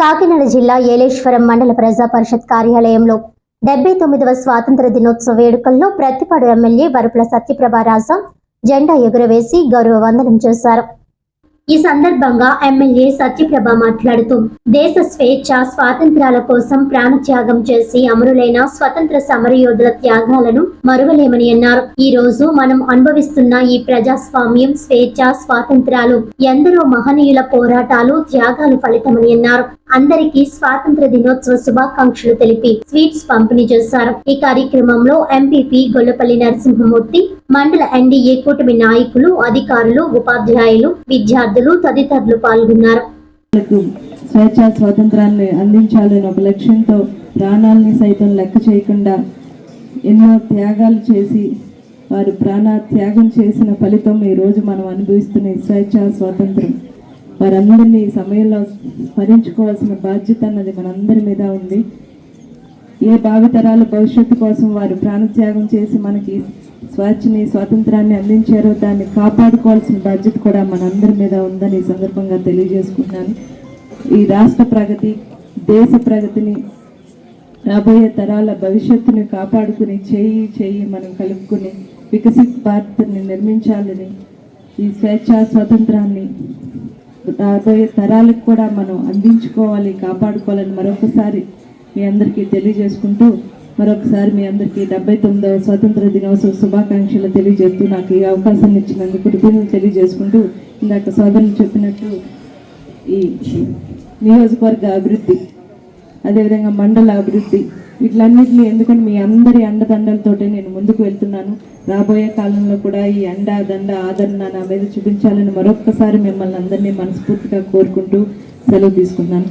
కాకినాడ జిల్లా ఏలేశ్వరం మండల ప్రజా పరిషత్ కార్యాలయంలో డెబ్బై తొమ్మిదవ స్వాతంత్ర దినోత్సవ వేడుకల్లో ప్రతిపాడు ఎమ్మెల్యే వరుపుల సత్యప్రభ రాజా జెండా ఎగురవేసి గౌరవ వందనం చేశారు. ఈ సందర్భంగా ఎమ్మెల్యే సత్యప్రభ మాట్లాడుతూ దేశ స్వేచ్ఛ స్వాతంత్ర్యాల కోసం ప్రాణత్యాగం చేసి అమరులైన స్వతంత్ర సమరయోధుల త్యాగాలను మరువలేమని అన్నారు. ఈ రోజు మనం అనుభవిస్తున్న ఈ ప్రజాస్వామ్యం స్వేచ్ఛ స్వాతంత్ర్యాలు ఎందరో మహనీయుల పోరాటాలు త్యాగాలు ఫలితమని అన్నారు. అందరికీ స్వాతంత్ర దినోత్సవ శుభాకాంక్షలు తెలిపి స్వీట్స్ పంపిణీ చేశారు. ఈ కార్యక్రమంలో ఎంపీపీ గొల్లపల్లి నరసింహమూర్తి మండల ఎన్డీఏ కూటమి నాయకులు అధికారులు ఉపాధ్యాయులు విద్యార్థులు తదితరులు పాల్గొన్నారు. స్వేచ్ఛా స్వేచ్ఛ స్వాతంత్రాన్ని అందించాలని ఒక లక్ష్యంతో ప్రాణాలని సైతం లెక్క చేయకుండా ఎన్నో త్యాగాలు చేసి వారు ప్రాణ త్యాగం చేసిన ఫలితం ఈ రోజు మనం అనుభవిస్తున్న స్వేచ్ఛ స్వాతంత్రం. వారందరినీ ఈ సమయంలో స్మరించుకోవాల్సిన బాధ్యత అన్నది మనందరి మీద ఉంది. ఏ భావితరాల భవిష్యత్తు కోసం వారు ప్రాణత్యాగం చేసి మనకి స్వేచ్ఛని స్వాతంత్రాన్ని అందించారో దాన్ని కాపాడుకోవాల్సిన బాధ్యత కూడా మనందరి మీద ఉందని ఈ సందర్భంగా తెలియజేసుకుంటున్నాను ఈ రాష్ట్ర ప్రగతి దేశ ప్రగతిని రాబోయే తరాల భవిష్యత్తుని కాపాడుకుని చేయి చేయి మనం కలుపుకుని వికసిత్ భారత్ని నిర్మించాలని ఈ స్వేచ్ఛ స్వాతంత్రాన్ని రాబోయే తరాలకు కూడా మనం అందించుకోవాలి కాపాడుకోవాలని మరొకసారి మీ అందరికీ తెలియజేసుకుంటూ మరొకసారి మీ అందరికీ డెబ్బై తొమ్మిదవ స్వాతంత్ర దినోత్సవ శుభాకాంక్షలు తెలియజేస్తూ నాకు ఈ అవకాశాన్ని ఇచ్చినందుకు కృతజ్ఞతలు తెలియజేసుకుంటూ ఇందాక సోదరులు చెప్పినట్టు ఈ నియోజకవర్గ అభివృద్ధి అదేవిధంగా మండల అభివృద్ధి. వీటిలన్నింటినీ ఎందుకంటే మీ అందరి అండదండలతోటే నేను ముందుకు వెళ్తున్నాను. రాబోయే కాలంలో కూడా ఈ అండ దండ ఆదరణ నా మీద చూపించాలని మరొక్కసారి మిమ్మల్ని అందరినీ మనస్ఫూర్తిగా కోరుకుంటూ సెలవు తీసుకున్నాను